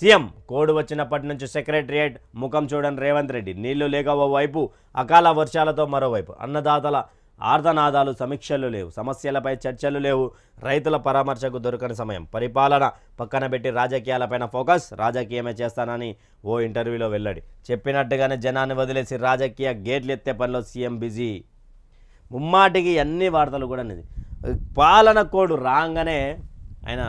CM code వచ్చినప్పటి నుంచి secretariat ముఖం చూడని రేవంత్ రెడ్డి నీళ్ళు లేక ఓవైపు అకాల వర్షాలతో మరోవైపు అన్నదాతల ఆర్ధనాదాలు సమీక్షలు లేవు సమస్యలపై చర్చలు లేవు రైతుల పరామర్శకు దొరకని సమయం పరిపాలన పక్కన పెట్టి రాజకీయాలపైన ఫోకస్ రాజకీయమే చేస్తానని ఓ ఇంటర్వ్యూలో వెల్లడి. చెప్పినట్టుగానే జనాన్ని వదిలేసి రాజకీయ గేట్లు ఎత్తే పనిలో సీఎం బిజీ. ముమ్మాటికి అన్ని వార్తలు కూడా అనేది పాలన కోడ్ రాగానే ఆయన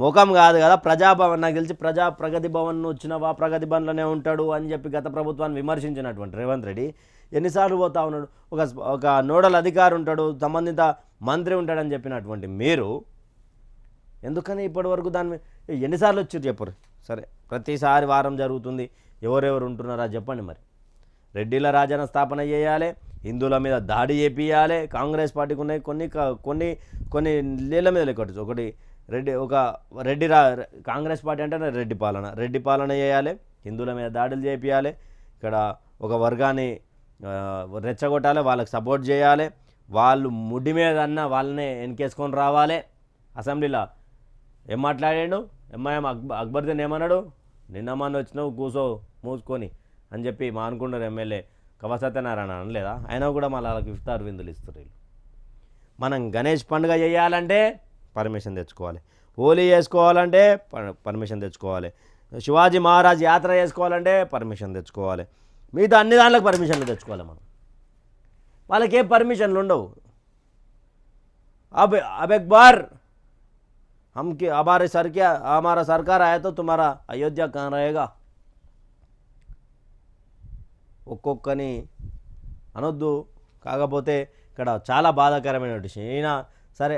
ముఖం కాదు కదా ప్రజాభవన్ నాకు తెలిసి ప్రజా ప్రగతి భవన్ వచ్చినవా ప్రగతి భవన్లోనే ఉంటాడు అని చెప్పి గత ప్రభుత్వాన్ని విమర్శించినటువంటి రేవంత్ రెడ్డి ఎన్నిసార్లు పోతా ఉన్నాడు. ఒక ఒక నోడల్ అధికారి ఉంటాడు సంబంధిత మంత్రి ఉంటాడని చెప్పినటువంటి మీరు ఎందుకని ఇప్పటివరకు దాని ఎన్నిసార్లు వచ్చారు చెప్పరు సరే ప్రతిసారి వారం జరుగుతుంది ఎవరెవరు ఉంటున్నారా చెప్పండి మరి. రెడ్డిల రాజన స్థాపన చేయాలి హిందువుల మీద దాడి చేపియాలి కాంగ్రెస్ పార్టీకి ఉన్నాయి కొన్ని కొన్ని కొన్ని నీళ్ళ మీద లెక్కవచ్చు ఒకటి రెడ్డి ఒక రెడ్డి రా కాంగ్రెస్ పార్టీ అంటే రెడ్డి పాలన. రెడ్డి పాలన చేయాలి హిందువుల మీద దాడులు చేపియాలి ఇక్కడ ఒక వర్గాన్ని రెచ్చగొట్టాలి వాళ్ళకి సపోర్ట్ చేయాలి వాళ్ళు ముడ్డి మీద అన్న వాళ్ళనే వెనకేసుకొని రావాలి. అసెంబ్లీలో ఏం మాట్లాడాడు? ఎంఐఎం అక్బర్ అక్బర్దీన్ ఏమన్నాడు నిన్న మొన్న వచ్చినావు కూసో మూసుకొని అని చెప్పి మా అనుకున్నారు ఎమ్మెల్యే కవ సత్యనారాయణ అనలేదా? అయినా కూడా మళ్ళీ వాళ్ళకి ఇఫ్తార్ విందులు ఇస్తారు వీళ్ళు. మనం గణేష్ పండుగ చేయాలంటే పర్మిషన్ తెచ్చుకోవాలి హోలీ చేసుకోవాలంటే ప- పర్మిషన్ తెచ్చుకోవాలి శివాజీ మహారాజ్ యాత్ర చేసుకోవాలంటే పర్మిషన్ తెచ్చుకోవాలి మిగతా అన్ని దాంట్లకు పర్మిషన్లు తెచ్చుకోవాలి మనం వాళ్ళకి ఏ పర్మిషన్లు ఉండవు अब अब एक बार हम कि हमारे सर क्या हमारा सरकार आया तो तुम्हारा अयोध्या कहाँ रहेगा ఒక్కొక్కని అనొద్దు కాకపోతే ఇక్కడ చాలా బాధాకరమైన విషయం ఈయన సరే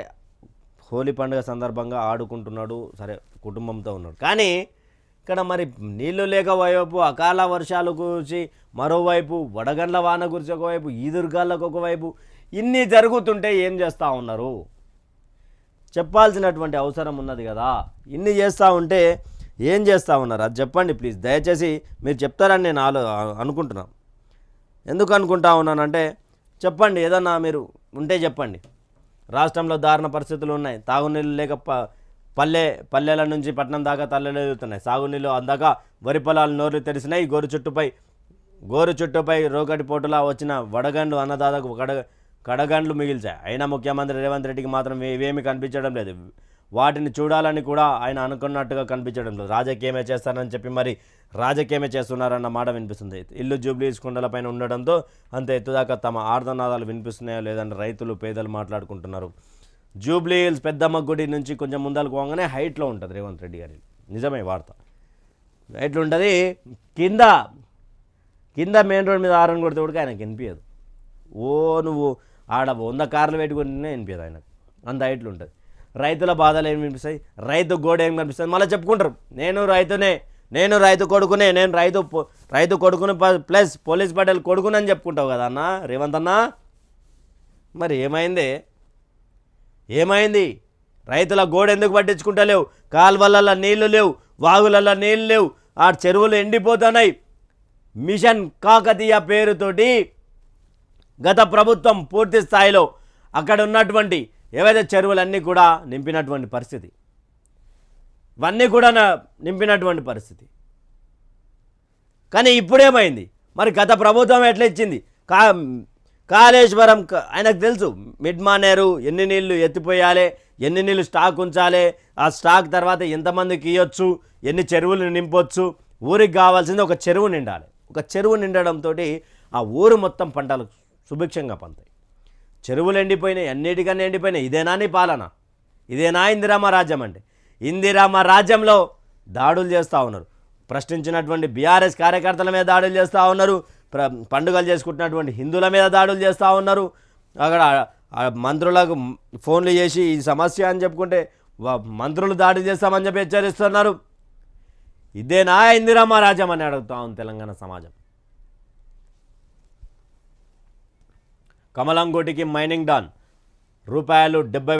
హోలీ పండుగ సందర్భంగా ఆడుకుంటున్నాడు సరే కుటుంబంతో ఉన్నాడు. కానీ ఇక్కడ మరి నీళ్ళు లేక వైపు అకాల వర్షాలు గురించి మరోవైపు వడగండ్ల వాన గురించి ఒకవైపు ఈదురుగాళ్ళకు ఒకవైపు ఇన్ని జరుగుతుంటే ఏం చేస్తూ ఉన్నారు? చెప్పాల్సినటువంటి అవసరం ఉన్నది కదా. ఇన్ని చేస్తూ ఉంటే ఏం చేస్తూ ఉన్నారు? అది చెప్పండి ప్లీజ్. దయచేసి మీరు చెప్తారని నేను ఆలో అనుకుంటున్నాను. ఎందుకు అనుకుంటా ఉన్నానంటే చెప్పండి ఏదన్నా మీరు ఉంటే చెప్పండి. రాష్ట్రంలో దారుణ పరిస్థితులు ఉన్నాయి. తాగునీళ్ళు లేక ప- పల్లె పల్లెల నుంచి పట్టణం దాకా తల్లలేదుతున్నాయి సాగునీళ్ళు అందాక వరి పొలాలు నోర్లు తెరిసినాయి. గోరు చుట్టుపై గోరు చుట్టుపై రోగటి పోటులా వచ్చిన వడగండ్లు అన్నదాతకు కడ కడగండ్లు మిగిల్చాయి. అయినా ముఖ్యమంత్రి రేవంత్ రెడ్డికి మాత్రం ఇవేమీ కనిపించడం లేదు. వాటిని చూడాలని కూడా ఆయన అనుకున్నట్టుగా కనిపించడం లేదు. రాజకీయమే చేస్తారని చెప్పి మరి రాజకీయమే చేస్తున్నారన్న మాట వినిపిస్తుంది. ఇల్లు జూబ్లీస్ కొండలపైన ఉండడంతో అంత ఎత్తుదాకా తమ ఆర్ధనాదాలు వినిపిస్తున్నాయో లేదని రైతులు పేదలు మాట్లాడుకుంటున్నారు. జూబ్లీ హిల్స్ పెద్దమ్మ గుడి నుంచి కొంచెం ముందరకు పోగానే హైట్లో ఉంటుంది రేవంత్ రెడ్డి గారి నిజమే వార్త. హైట్లో ఉంటుంది. కింద కింద మెయిన్ రోడ్ మీద ఆరని కొడితే కూడా ఆయనకు వినిపించదు ఓ నువ్వు ఆడ వంద కార్లు పెట్టుకుంటేనే వినిపించదు ఆయనకు. అంత హైట్లు ఉంటుంది. రైతుల బాధలు ఏమి వినిపిస్తాయి? రైతు గోడ ఏం కనిపిస్తుంది? మళ్ళీ చెప్పుకుంటారు. నేను రైతునే నేను రైతు కొడుకునే నేను రైతు రైతు కొడుకుని ప- ప్లస్ పోలీస్ పటేల్ కొడుకునని చెప్పుకుంటావు కదా అన్న? రేవంత్ అన్న? మరి ఏమైంది? ఏమైంది? రైతుల గోడ ఎందుకు పట్టించుకుంటలేవు? కాలువలలో నీళ్ళు లేవు వాగులల్లో నీళ్ళు లేవు ఆ చెరువులు ఎండిపోతున్నాయి. మిషన్ కాకతీయ పేరుతోటి గత ప్రభుత్వం పూర్తి స్థాయిలో అక్కడ ఉన్నటువంటి ఏవైతే చెరువులన్నీ కూడా నింపినటువంటి పరిస్థితి ఇవన్నీ కూడా నా- నింపినటువంటి పరిస్థితి. కానీ ఇప్పుడేమైంది? మరి గత ప్రభుత్వం ఎట్లా ఇచ్చింది? కా కాళేశ్వరం ఆయనకు తెలుసు మిడ్ మానేరు ఎన్ని నీళ్ళు ఎత్తిపోయాలి ఎన్ని నీళ్ళు స్టాక్ ఉంచాలి ఆ స్టాక్ తర్వాత ఎంతమందికి ఇవ్వచ్చు ఎన్ని చెరువులు నింపొచ్చు ఊరికి కావాల్సింది ఒక చెరువు నిండాలి. ఒక చెరువు నిండడంతో ఆ ఊరు మొత్తం పంటలు సుభిక్షంగా పంతాయి చెరువులు ఎండిపోయినాయి అన్నిటికన్నా ఎండిపోయినాయి. ఇదేనా నీ పాలన? ఇదేనా ఇందిరామ రాజ్యం అంటే? ఇందిరామ రాజ్యంలో దాడులు చేస్తూ ఉన్నారు. ప్రశ్నించినటువంటి బీఆర్ఎస్ కార్యకర్తల మీద దాడులు చేస్తూ ఉన్నారు. ప్ర పండుగలు చేసుకుంటున్నటువంటి హిందువుల మీద దాడులు చేస్తూ ఉన్నారు. అక్కడ మంత్రులకు ఫోన్లు చేసి ఈ సమస్య అని చెప్పుకుంటే మంత్రులు దాడి చేస్తామని చెప్పి హెచ్చరిస్తున్నారు. ఇదేనా ఇందిరామ రాజ్యం అని అడుగుతా ఉంది తెలంగాణ సమాజం. కమలాంగోటికి మైనింగ్ డాన్. రూపాయలు డెబ్బై